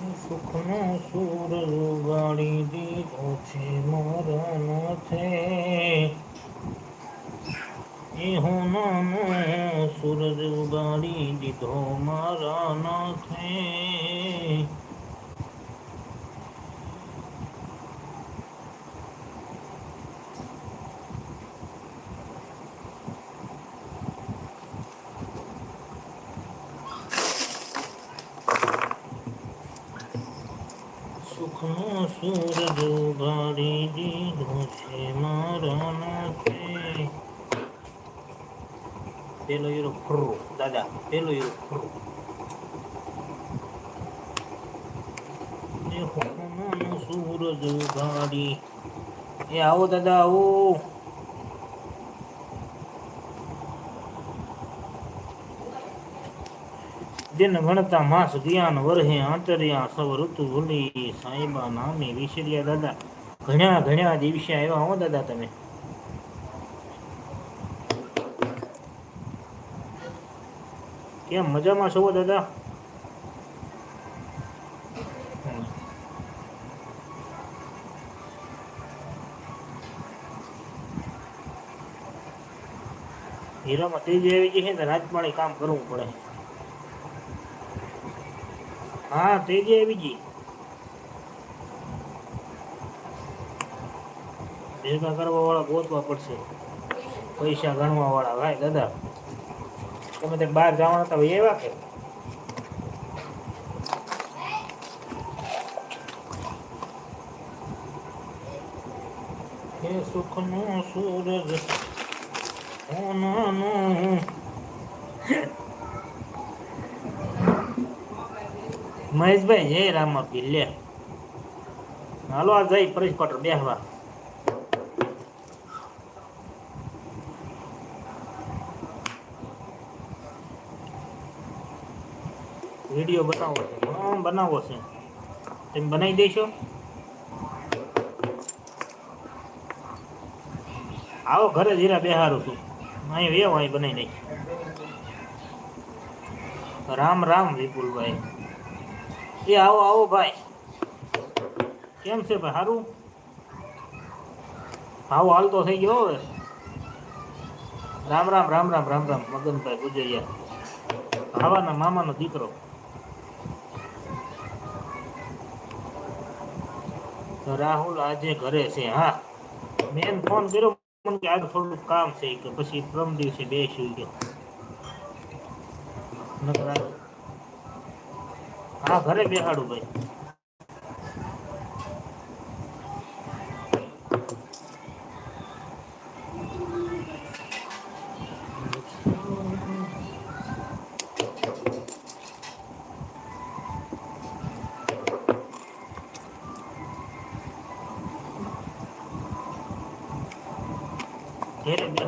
સુખનો સૂરજ ઉગાડી દીધો છે મારા નાથે એ હું નાનો સૂરજ ઉગાડી દીધો મારા નાથે સુખનો સૂરજ ઉગાડી દીધો છે મારા નાથે ફરુ દાદા પેલો એ હુકમનો સૂરજ ઉગાડી એ આવો દાદા આવો. દિન ગણતા માસ જ્ઞાન વરહે આંતર્યા સવ ઋતુ ભૂલી. સાહેબા નામે વિસર્યા દાદા. ઘણા ઘણા દિવસે આવ્યા હો દાદા તમે? કેમ મજામાં છો દાદા હીરામાં ત્રીજી આવી ગઈ છે ને રાજપાણી કામ કરવું પડે. હા તેજી આવી ગઈ. ભેગા કરવા વાળા ગોતવા પડશે. પૈસા ગણવા વાળા ભાઈ, દાદા. તમે તે બહાર જવાના હતા એવા કે. હે સુખનો સૂરજ મહેશભાઈ, જય રામાપી લે. હાલો, આ જઈ પરેશ પટેલ બેહવા. વીડિયો બનાવો છે. બનાવો છે. તમે બનાવી દેશો. આવો ઘરે જીરા બેહારું છું. અહીં વેવ, અહીં બનાવી નાખી રામ રામ વિપુલભાઈ. એ આવો આવો ભાઈ. કેમ છે ભાઈ સારું ભાવ હાલતો થઈ ગયો હવે. રામ રામ રામ રામ રામ રામ, મગનભાઈ ગુજરિયા. ભાવાના મામાનો દીકરો. રાહુલ આજે ઘરે છે, હા. મેં ફોન કર્યો, મને કે આજે થોડું કામ છે, કે પછી પ્રમ દિવસે બેસ્યું ગયો. હા ઘરે બેહાડું ભાઈ.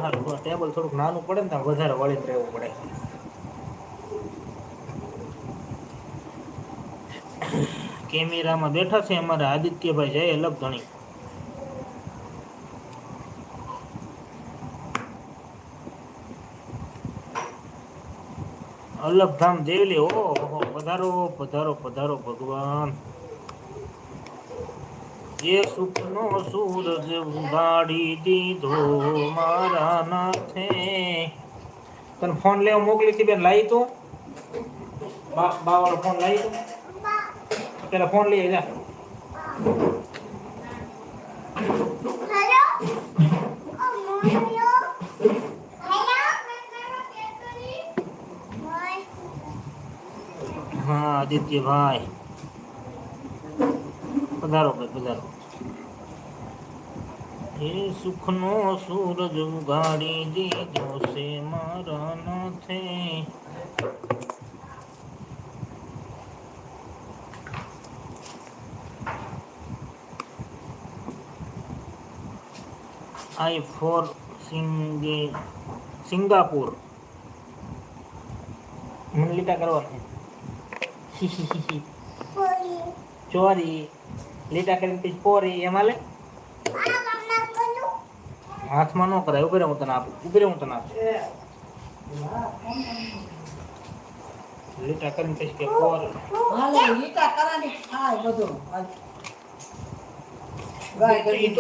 ઘેરે હા ટેબલ થોડુંક નાનું પડે ને ત્યાં વધારે વળીને રહેવું પડે. કેમેરામાં બેઠા છે અમારા આદિત્યભાઈ, જય અલગ ધણી. અલગ ધામ દેવલી ઓહો, પધારો પધારો પધારો ભગવાન. એ સુખનો સૂરજ ઉગાડી દીધો મારા નાથે તને ફોન લેવા મોકલી હતી બેન લાવી તું બા બા વાળો ફોન લાવી તું પેલા ફોન લઈ જા હા આદિત્યભાઈ પધારો ભાઈ પધારો એ સુખનો સૂરજ ઉઘાડી દીધો છે મારા નાથે. આઈ ફોર સિંગે સિંગાપુર. મનલિકા કરવાની ચોરી. લીટા કરીને પછી પોરી એમાં લે હાથમાં ન કરાય ઊભી રહે હું તને આપું ઊભી હું તને આપું. લીટા કરીને પછી કે પોર. લીટા કરાની ખાય બધું. ગાય કરી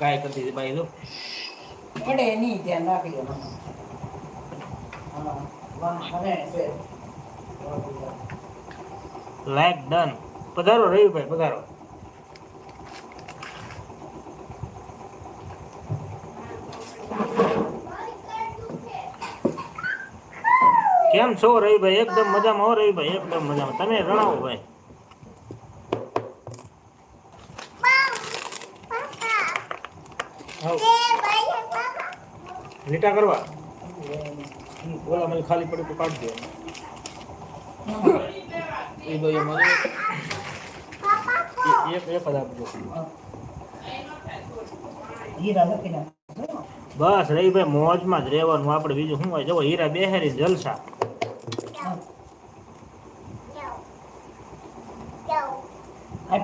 ગાય બાઈ જો. પડે નહીં ધ્યાન રાખી લો હા વાહ મને છે. લાઈક ડન પધારો રવિભાઈ પધારો. કેમ છો રવિભાઈ એકદમ મજામાં હો રવિભાઈ એકદમ મજામાં. તમે જણાવો ભાઈ. લીટા કરવા. ઓલા મને ખાલી પડી તો કાઢ દો. એ ભાઈ એક એક જ આપજો. હીરા લખી નાખ બસ રહીભાઈ મોજમાં જ રહેવાનું. આપણે બીજું શું હોય? જવો હીરા બેહેરી જલસા આ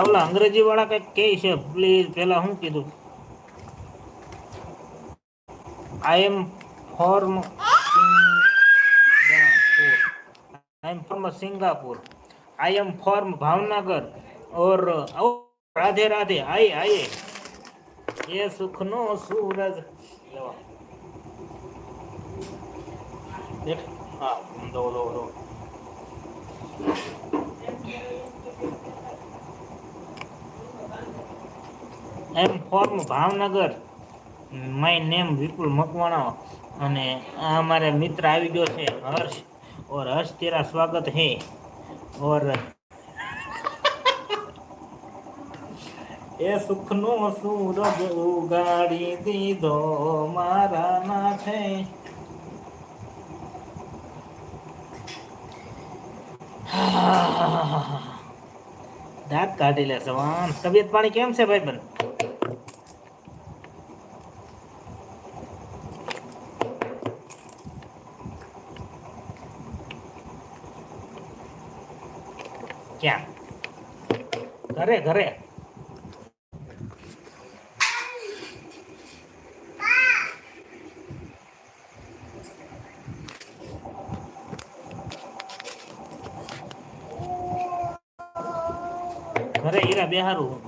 ઓલા અંગ્રેજી વાળા કંઈક કે છે. પ્લીઝ પેલા શું કીધું? I am from I am from Singapore I am from Bhavnagar or Radhe Radhe I આઈએ એ સુખનો સૂરજ. હા am from Bhavnagar. My name Vipul Makwana. અને આ અમારે મિત્ર આવી ગયો છે હર્ષ. ઓર હર્ષ, તેરા સ્વાગત હે. ઓર એ સુખનો સૂરજ ઉગાડી દીધો મારા નાથે. દાંત કાઢી લે સવાન તબિયત પાણી કેમ છે ભાઈ બન ક્યાં? ઘરે ઘરે. ઘરે સારું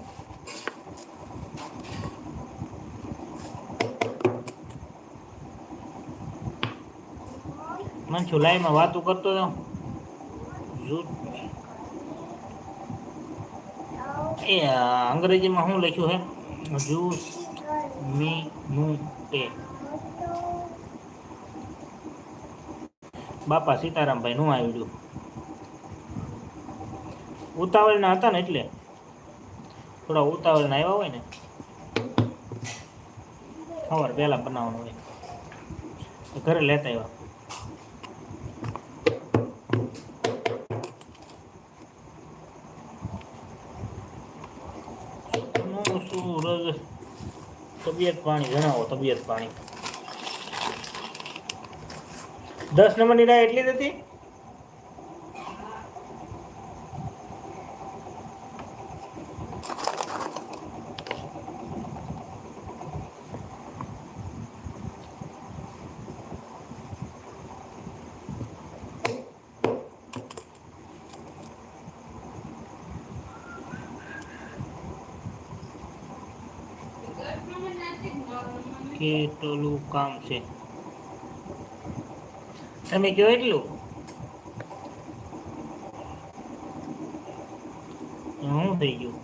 મને મંચુ લાઈમાં વાતું કરતો હતો એ અંગ્રેજીમાં શું લખ્યું હે? જ્યુસ મી, નું તે બાપા સીતારામભાઈ નું આવ્યું ઉતાવળના હતા ને એટલે. થોડા ઉતાવળના આવ્યા હોય ને ખબર પહેલા બનાવવાનું હોય. તો ઘરે લેતા આવ્યા. સૂરજ તબિયત પાણી, જણાવો તબિયત પાણી. દસ નંબરની રાહ એટલી જ હતી? કેટલું કામ છે? તમે કહો એટલું. શું થઈ ગયું?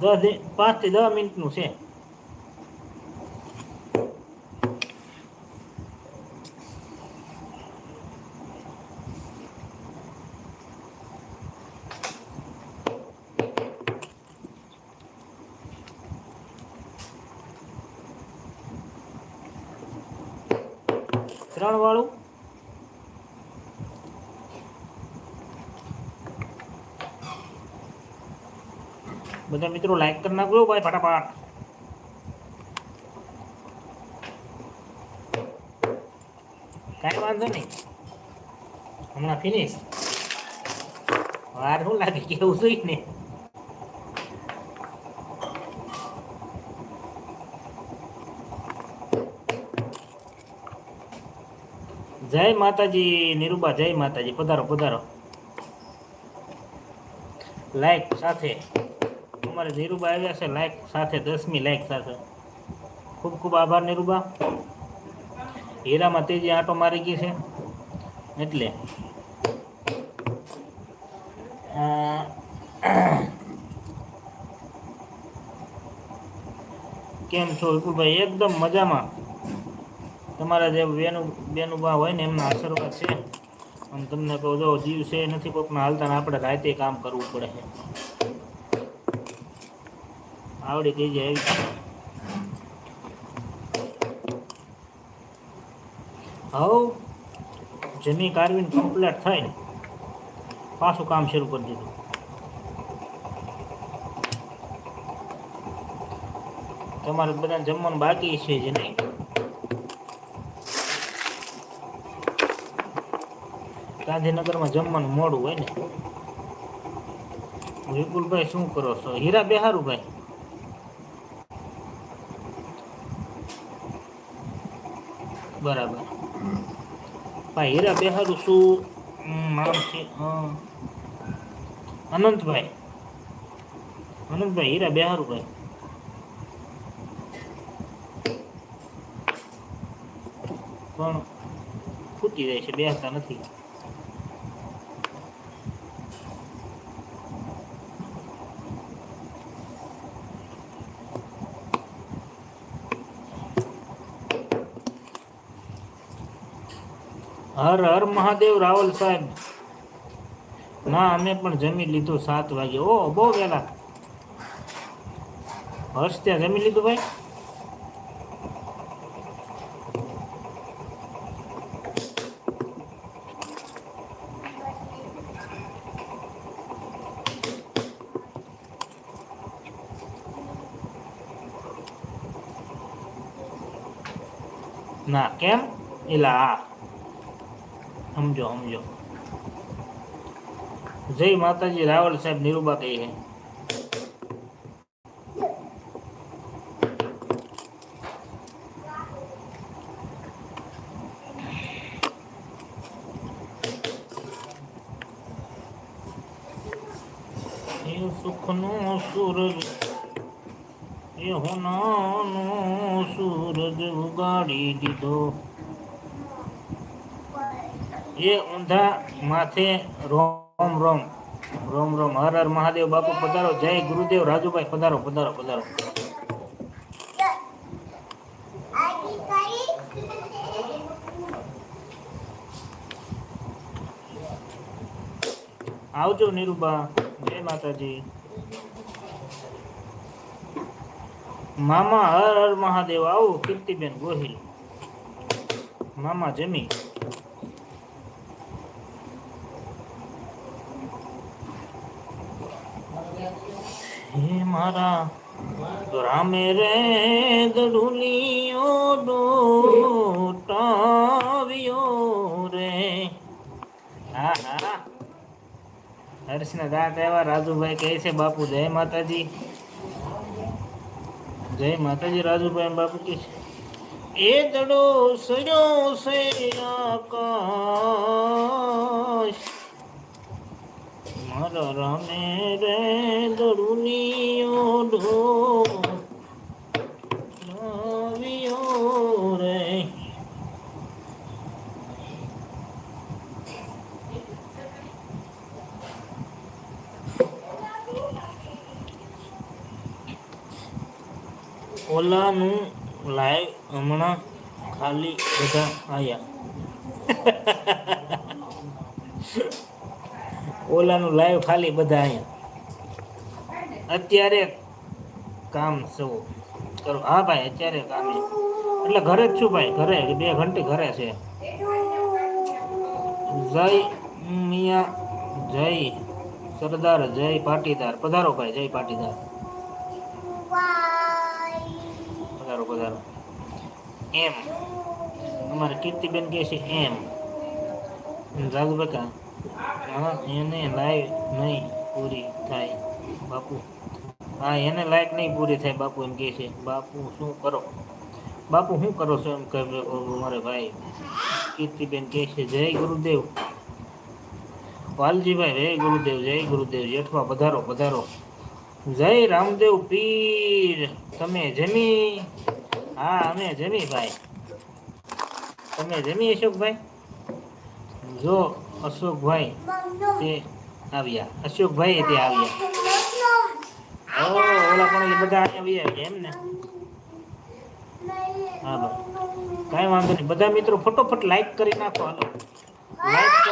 દસ પાંચથી દસ મિનિટનું છે. ત્રણ વાળું બધા મિત્રો લાઈક કરી નાખજો ભાઈ, ફટાફટ. કાંઈ વાંધો નહીં. હમણાં ફિનિશ વાર શું લાગે? કેવું જોઈએ જય માતાજી, નિરૂબા, જય માતાજી. પધારો પધારો. લાઈક સાથે. અમારે નિરૂબા આવ્યા છે લાઈક સાથે, દસમી લાઈક સાથે. ખૂબ ખૂબ આભાર, નિરૂબા. હીરામાં તેજી આંટો મારી ગઈ છે. એટલે. કેમ છો વિપુલભાઈ? એકદમ મજામાં. તમારા જે બેનું બેનુબા હોય ને એમના આશીર્વાદ છે. અને તમને કહું જો જીવ છે નથી કોકના હાલતા આપણે રાતે કામ કરવું પડે છે. આવડી ગઈ જાય હવ જમી કારવીને કમ્પ્લીટ ને, પાછું કામ શરૂ કરી દીધું. તમારે બધાને જમવાનું બાકી છે જ નહીં. ગાંધીનગરમાં જમવાનું મોડું હોય ને? વિપુલભાઈ શું કરો છો? હીરા બેહારું ભાઈ? બરાબર. ભાઈ, હીરા બેહારું શું? નામ છે. અનંતભાઈ. અનંતભાઈ, હીરા બેહારું ભાઈ. પણ ફૂટી જાય છે બેસતા નથી. હર હર મહાદેવ રાવલ સાહેબ. ના, અમે પણ જમી લીધું સાત વાગે. ઓ, બહુ વહેલા. હર્ષ ત્યાં જમી લીધું ભાઈ? ના, કેમ? એલા સમજો સમજો. જય માતાજી, રાવલ સાહેબ નિરૂબા કહી છે. એ સુખનો સૂરજ, એ હોનાનો સૂરજ ઉગાડી દીધો. એ ઊંધા માથે રોમ રોમ રોમ રોમ. હર હર મહાદેવ બાપુ, પધારો. જય ગુરુદેવ, રાજુભાઈ, પધારો પધારો પધારો. આવજો નિરૂબા, જય માતાજી. મામા, હર હર મહાદેવ. આવો કીર્તિબેન ગોહિલ. મામા જમી. હે મારા રામે રે ગઢુલિયો ડોટાવ્યો રે હા હા હર્ષના દાંત એવા રાજુભાઈ કહે છે બાપુ જય માતાજી જય માતાજી રાજુભાઈ બાપુ કહે છે એ દડો સડ્યો છે આકાશ મારા રામે રે દડુનિયો ઢો નવ્યો રે ઓલાનું લાઈવ હમણાં ખાલી બધા આયા ઓલાનું લાઈવ ખાલી બધા અહીંયા. અત્યારે કામ શું કરો હા ભાઈ, અત્યારે કામ એટલે ઘરે જ છું ભાઈ, ઘરે, બે ઘંટી ઘરે છે. જય મિયા, જય સરદાર, જય પાટીદાર. પધારો ભાઈ, જય પાટીદાર. પધારો પધારો. એમ. અમારે કીર્તિબેન કહે છે એમ. જાગુ બકા હા, એને લાઈટ નહીં પૂરી થાય, બાપુ. હા, એને લાઈટ નહીં પૂરી થાય, બાપુ એમ કહે છે. બાપુ, શું કરો? બાપુ, શું કરો છો એમ કહે મારે ભાઈ. કીર્તિબેન કહે છે, જય ગુરુદેવ. વાલજીભાઈ, જય ગુરુદેવ જય ગુરુદેવ. જેઠવા પધારો પધારો. જય રામદેવ પીર. તમે જમી? હા, અમે જમી, ભાઈ. તમે જમી, અશોકભાઈ? જો અશોકભાઈ તે આવ્યા. અશોકભાઈ તે આવ્યા. ઓ, ઓલા પણ બધા આવ્યા એમ ને? હા ભાઈ કાંઈ વાંધો નહીં. બધા મિત્રો ફટોફટ લાઈક કરી નાખો. હાલો. લાઈક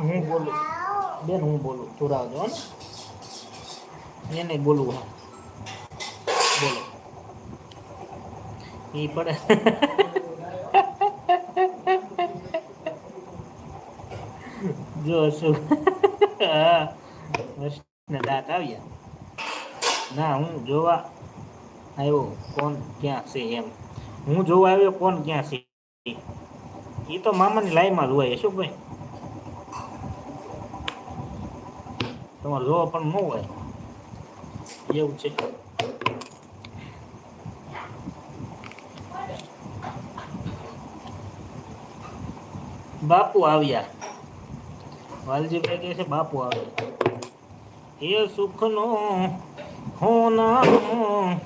હું બોલું? બેન, હું બોલું? ચોરાવજો ને? એને બોલવું, હા. બોલો. એ પડે. જો હા વર્ષના દાંત આવ્યા. ના, હું જોવા આવ્યો કોણ ક્યાં છે એમ. હું જોવા આવ્યો કોણ ક્યાં છે? એ તો મામાની લાઈમાં જોવાય શું ભાઈ. તમારે જોવા પણ ન હોય. એવું છે. બાપુ આવ્યા. વાલજીભાઈ કહે છે, બાપુ આવે. એ સુખનો હોનાનો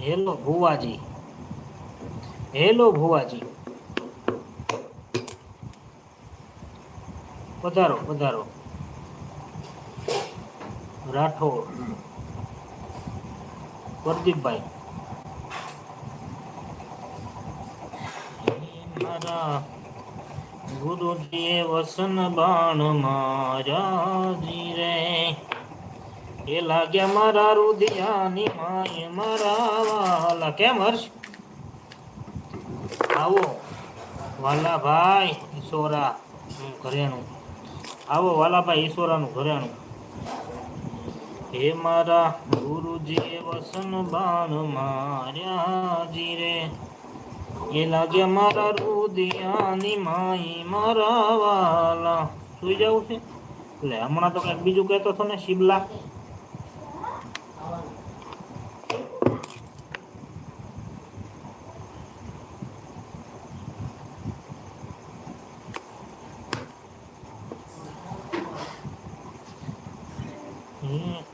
હેલો ભુવાજી હેલો ભુવાજી. પધારો પધારો. રાઠોડ, પ્રદીપભાઈ. મારા ગુરુજીએ વસન બાણ મારા જીરે એ લાગ્યા મારા રુધિયાની માય મારા વાલા. કેમ હર્ષ? આવો વાલા ભાઈ ઈશ્વરા ઘરેણું. આવો, વાલાભાઈ ઈશ્વરાનું ઘરેણું. હે મારા ગુરુજી વસન બાણ માર્યા જીરે એ લાગે મારા રુદિયાની માઈ મારા વાલા. સુઈ જવું છે? એટલે હમણાં તો કંઈક બીજું કહેતો હતો ને શિબલા.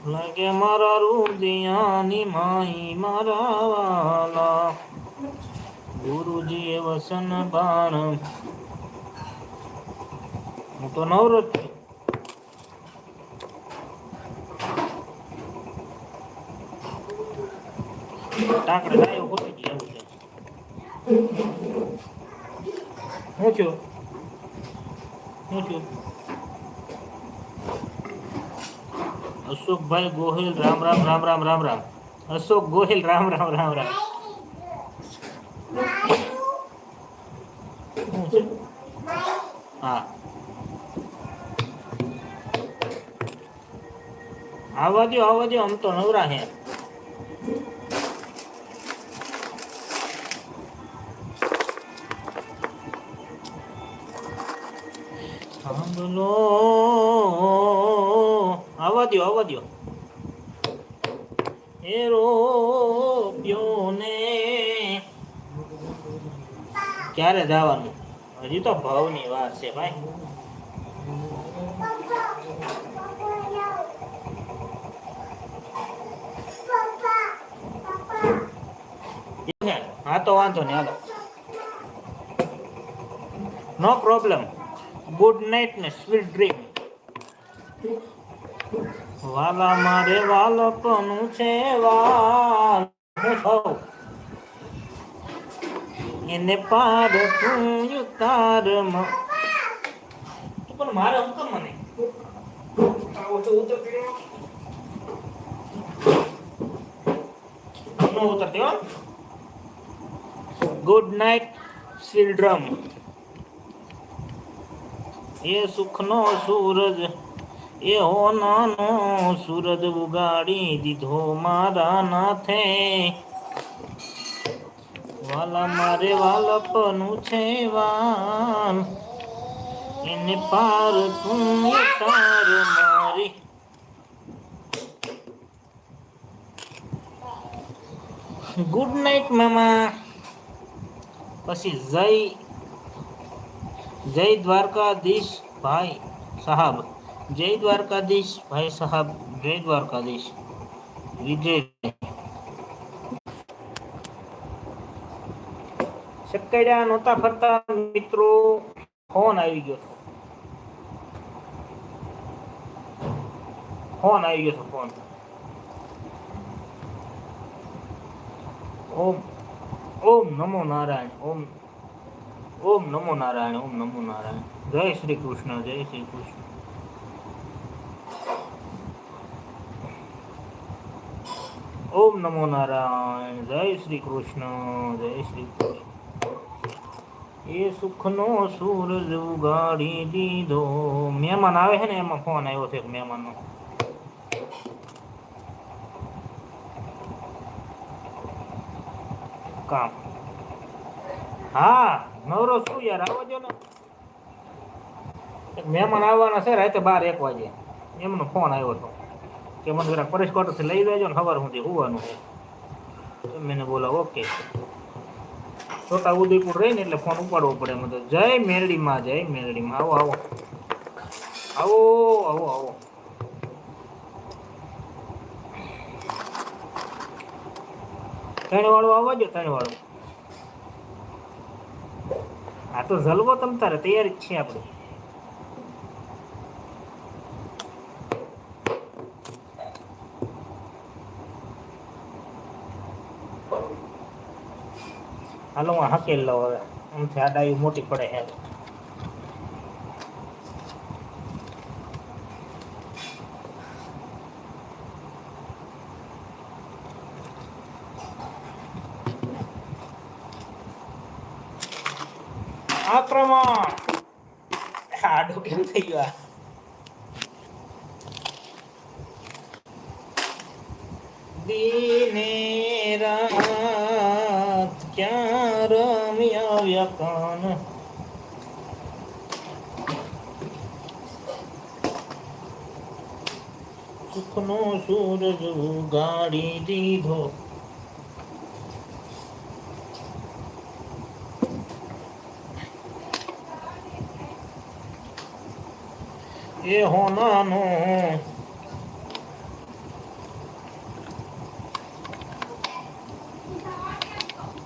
લાગે મારા રુદિયાની માઈ મારા વાલા. ગુરુજીએ વસન બાણ હું તો નવરો જ છું ટાંકડે ડાયો ખોટી ગઈ એવું છે હું છું હું છું અશોકભાઈ ગોહિલ રામ રામ રામ રામ રામ રામ અશોક ગોહિલ રામ રામ રામ રામ આવવા દો આવવા દો આમ તો નવરા હે. સાંભળો. આવવા દો આવવા દો એ રોપ્યો ને ક્યારે જવાનું? હજી તો ભાવની વાત છે, ભાઈ છે? હા, તો વાંધો નહીં, હાલો. નો પ્રોબ્લેમ ગુડ નાઇટ ને સ્વીટ ડ્રીમ વાલા મારે વાલપનું છે, વાલ એને પાર તું ઉતાર પણ મારે હું કેમ મને ઉતરતી ગુડ નાઇટ સિલ્ડ્રમ એ સુખનો સૂરજ, એ હોનાનો સૂરજ ઉગાડી દીધો મારા નાથે. વાલા મારે વાલપનું છે વાન એને પાર તું તાર મારી. ગુડ નાઇટ મામા. પછી જય જય દ્વારકાધીશ ભાઈ સાહેબ. જય દ્વારકાધીશ ભાઈ સાહેબ, જય દ્વારકાધીશ. વિજય. સકડ્યા નહોતા ફરતા મિત્રો. ફોન આવી ગયો ફોન આવી ગયો ફોન. ઓમ. ઓમ નમો નારાયણ, ઓમ ઓમ નમો નારાયણ, ઓમ નમો નારાયણ. જય શ્રી કૃષ્ણ, જય શ્રી કૃષ્ણ. ઓમ નમો નારાયણ, જય શ્રી કૃષ્ણ, જય શ્રી કૃષ્ણ. એ સુખનો સૂરજ ઉગાડી દીધો. મહેમાન આવે છે ને એમાં ફોન આવ્યો છે મહેમાનનો. કામ. હા, નવરો શું યાર, આવવા દો ને. મહેમાન આવવાના છે, રાતે બાર એક વાગે. એમનો ફોન આવ્યો હતો કે મને જરા પરેશ કોટરથી લઈ લેજો ને ખબર સુધી હોવાનું છે. મેને બોલા, ઓકે. છોટા ઉદયપુર રહીને એટલે ફોન ઉપાડવો પડે મને જય મેરડીમાં જય મેરડીમાં. આવો આવો. આવો આવો આવો. ત્રણ વાળું આવવા જો ત્રણ વાળું આ તો જલવો તમ તારે, તૈયારી જ છે આપણે હાલો, હું હાકેલ લઉં હવે. આમથી આ ડાયું મોટી પડે હે. આક્રમણ. આડો કેમ થઈ ગયો દીને રાત ક્યાં રમ્યા વ્યકન? સુખનો સૂરજ ઉગાડી દીધો. એ હોનાનો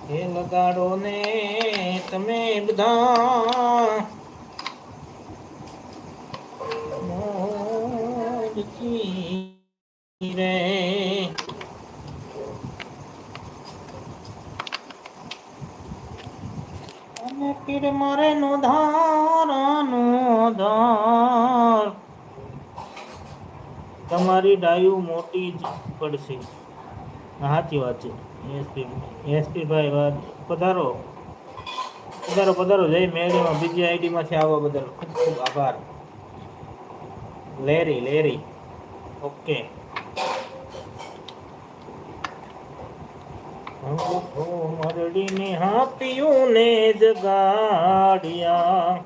એ લગાડો ને તમે બધા રે પીર મારે નો ધાર તમારી ડાયુ મોટી જ પડશે. સાચી વાત છે. એસપી એસપીભાઈ વાત પધારો. પધારો પધારો. જય મેળીમાં, બીજી આઈડીમાંથી આવવા બદલ. ખૂબ ખૂબ આભાર. Larry Larry. ઓકે. હાથીયું ને જગાડ્યા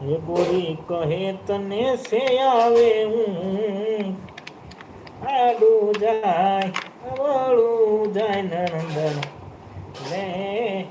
હે ગોરી કહે, તને સે આવે હું? આડું જાય વળું જાય નંદન લે